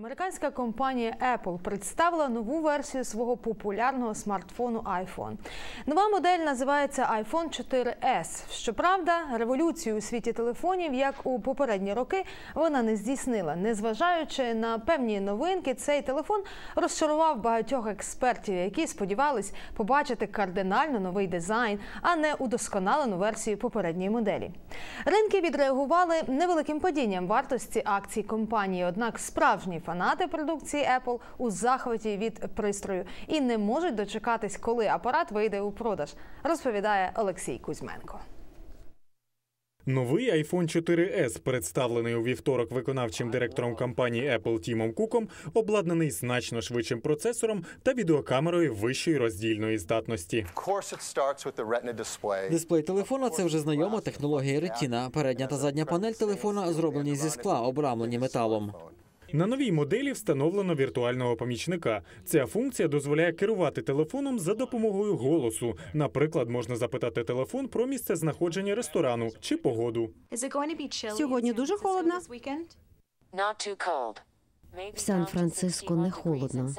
Американська компанія Apple представила нову версію свого популярного смартфону iPhone. Нова модель називається iPhone 4S. Щоправда, революцію у світі телефонів, як у попередні роки, вона не здійснила. Незважаючи на певні новинки, цей телефон розчарував багатьох експертів, які сподівались побачити кардинально новий дизайн, а не удосконалену версію попередньої моделі. Ринки відреагували невеликим падінням вартості акцій компанії. Однак справжні фанати продукції Apple у захваті від пристрою і не можуть дочекатись, коли апарат вийде у продаж, розповідає Олексій Кузьменко. Новий iPhone 4S, представлений у вівторок виконавчим директором компанії Apple Тімом Куком, обладнаний значно швидшим процесором та відеокамерою вищої роздільної здатності. Дисплей телефона це вже знайома технологія Retina. Передня та задня панель телефона зроблені зі скла, обрамлені металом. На новій моделі встановлено віртуального помічника. Ця функція дозволяє керувати телефоном за допомогою голосу. Наприклад, можна запитати телефон про місце знаходження ресторану чи погоду. Сьогодні дуже холодно. В Сан-Франциско не холодно.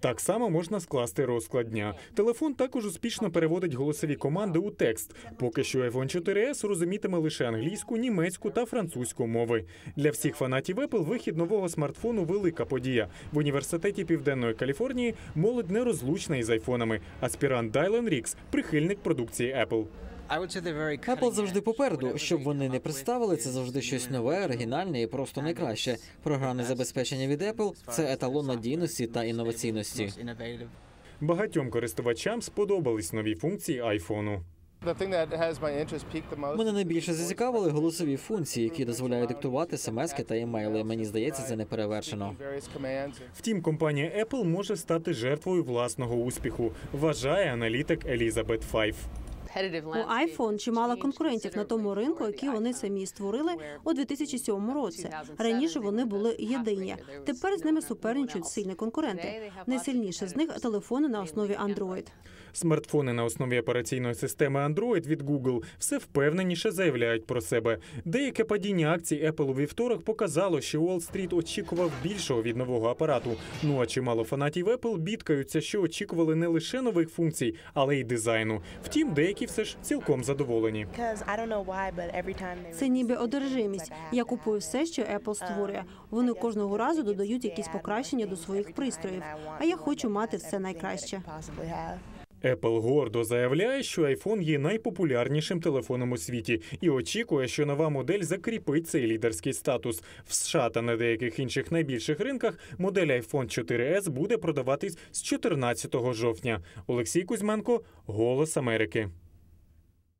Так само можна скласти розклад дня. Телефон також успішно переводить голосові команди у текст. Поки що iPhone 4S розумітиме лише англійську, німецьку та французьку мови. Для всіх фанатів Apple вихід нового смартфону велика подія. В університеті Південної Каліфорнії молодь нерозлучна із айфонами. Аспірант Дайлен Рікс прихильник продукції Apple. Apple завжди попереду. Щоб вони не представили, це завжди щось нове, оригінальне і просто найкраще. Програмне забезпечення від Apple – це еталон надійності та інноваційності. Багатьом користувачам сподобались нові функції айфону. Мене найбільше зацікавили голосові функції, які дозволяють диктувати смски та емейли. Мені здається, це не перевершено. Various. Втім, компанія Apple може стати жертвою власного успіху, вважає аналітик Елізабет Файф. У iPhone чимало конкурентів на тому ринку, який вони самі створили у 2007 році. Раніше вони були єдині. Тепер з ними суперничають сильні конкуренти. Найсильніше з них телефони на основі Android. Смартфони на основі операційної системи Android від Google все впевненіше заявляють про себе. Деяке падіння акцій Apple у вівторок показало, що Уолл-стріт очікував більшого від нового апарату. Ну а чимало фанатів Apple бідкаються, що очікували не лише нових функцій, але й дизайну. Втім, деякі все ж цілком задоволені. Це ніби одержимість. Я купую все, що Apple створює. Вони кожного разу додають якісь покращення до своїх пристроїв. А я хочу мати все найкраще. Apple гордо заявляє, що iPhone є найпопулярнішим телефоном у світі і очікує, що нова модель закріпить цей лідерський статус. В США та на деяких інших найбільших ринках модель iPhone 4S буде продаватись з 14 жовтня. Олексій Кузьменко, Голос Америки.